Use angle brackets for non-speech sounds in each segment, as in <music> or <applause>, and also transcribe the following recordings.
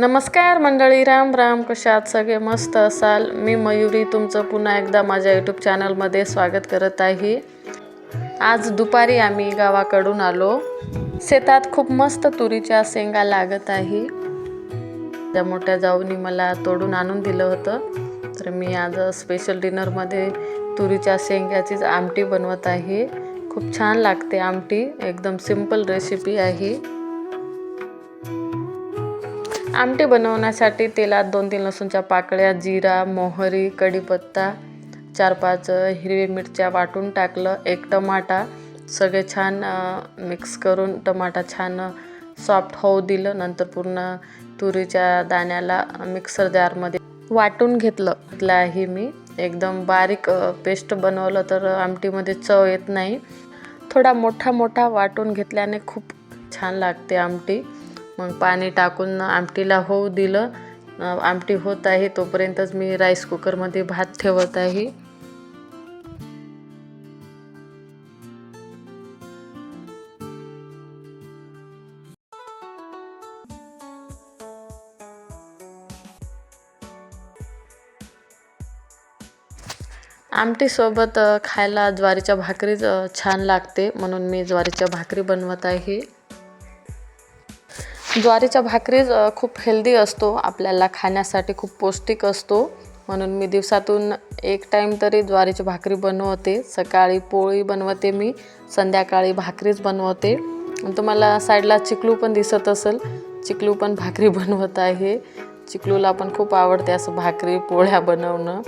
नमस्कार मंडळी राम राम. कशात सगळे? मस्त असाल. मी मयुरी तुमचं पुन्हा एकदा माझ्या यूट्यूब चॅनलमध्ये स्वागत करत आहे. आज दुपारी आम्ही गावाकडून आलो. शेतात खूप मस्त तुरीच्या शेंगा लागत आहे. त्या मोठ्या जाऊनी मला तोडून आणून दिलं होतं. तर मी आज स्पेशल डिनरमध्ये तुरीच्या शेंगाचीच आमटी बनवत आहे. खूप छान लागते आमटी. एकदम सिंपल रेसिपी आहे. आमटी बनवण्यासाठी तेलात दोन तीन लसूणच्या पाकळ्या जिरा मोहरी कढीपत्ता चार पाच हिरवी मिरच्या वाटून टाकलं. एक टमाटा सगळे छान मिक्स करून टमाटा छान सॉफ्ट होऊ दिलं. नंतर पूर्ण तुरीच्या दाण्याला मिक्सर जारमध्ये वाटून घेतलं. घेतलं मी एकदम बारीक पेस्ट बनवलं तर आमटीमध्ये चव येत नाही. थोडा मोठा मोठा वाटून घेतल्याने खूप छान लागते आमटी. मग पाणी टाकून आमटीला होऊ दिलं. आमटी होत आहे तोपर्यंतच मी राईस कुकरमध्ये भात ठेवत आहे. आमटीसोबत खायला ज्वारीच्या भाकरीच छान लागते म्हणून मी ज्वारीच्या भाकरी बनवत आहे. ज्वारीच्या भाकरीच खूप हेल्दी असतो. आपल्याला खाण्यासाठी खूप पौष्टिक असतो. म्हणून मी दिवसातून एक टाईम तरी ज्वारीची भाकरी बनवते. सकाळी पोळी बनवते मी संध्याकाळी भाकरीच बनवते. तुम्हाला साईडला चिकलू पण दिसत असेल. चिकलू पण भाकरी <laughs> बनवत आहे. चिकलूला पण खूप आवडते असं भाकरी पोळ्या बनवणं.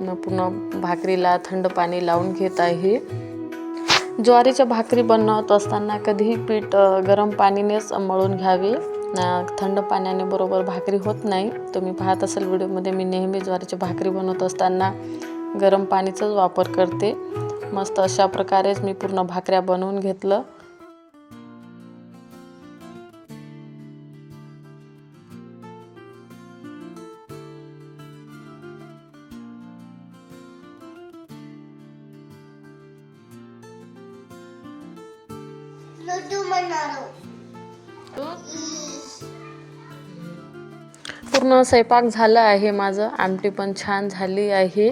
न पुन्हा भाकरीला थंड पाणी लावून घेत आहे. ज्वारीच्या भाकरी बनवत असताना कधीही पीठ गरम पाणीनेच मळून घ्यावे. थंड पाण्याने बरोबर भाकरी होत नाही. तुम्ही पाहत असाल व्हिडिओमध्ये मी नेहमी ज्वारीची भाकरी बनवत असताना गरम पाणीचाच वापर करते. मस्त अशा प्रकारेच मी पूर्ण भाकऱ्या बनवून घेतलं. पूर्ण स्वयंपाक झाला आहे माझं. आमटी पण छान झाली आहे.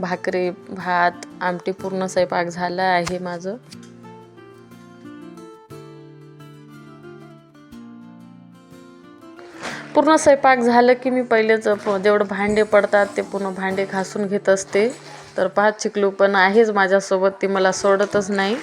भाकरी भात आमटी पूर्ण स्वयंपाक झाला आहे माझं. पूर्ण स्वयंपाक झालं की मी पहिलेच जेवढं भांडे पडतात ते पूर्ण भांडे घासून घेत असते. तर पाच चिकलू पण आहेच माझ्यासोबत ती मला सोडतच नाही.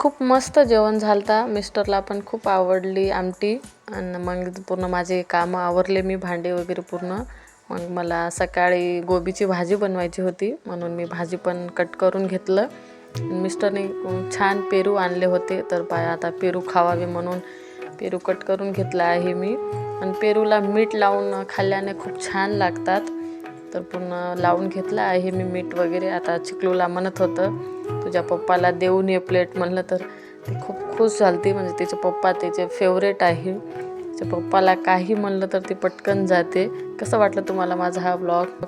खूप मस्त जेवण झालता. मिस्टरला पण खूप आवडली आमटी. आणि मग पूर्ण माझे कामं आवरले मी भांडे वगैरे पूर्ण. मग मला सकाळी गोबीची भाजी बनवायची होती. म्हणून मी भाजी पण कट करून घेतलं. मिस्टरने छान पेरू आणले होते. तर पाय आता पेरू खावावे म्हणून पेरू कट करून घेतला आहे मी. आणि पेरूला मीठ लावून खाल्ल्याने खूप छान लागतात. तर पूर्ण लावून घेतलं आहे मी मीठ वगैरे. आता चिकलूला म्हणत होतं. तुझ्या पप्पाला देऊन ये प्लेट म्हणलं तर. ती खूप खुश झालती म्हणजे तिचे पप्पा तिचे फेवरेट आहे. तिच्या पप्पाला काही म्हणलं तर ती पटकन जाते. कसं वाटलं तुम्हाला माझा हा ब्लॉग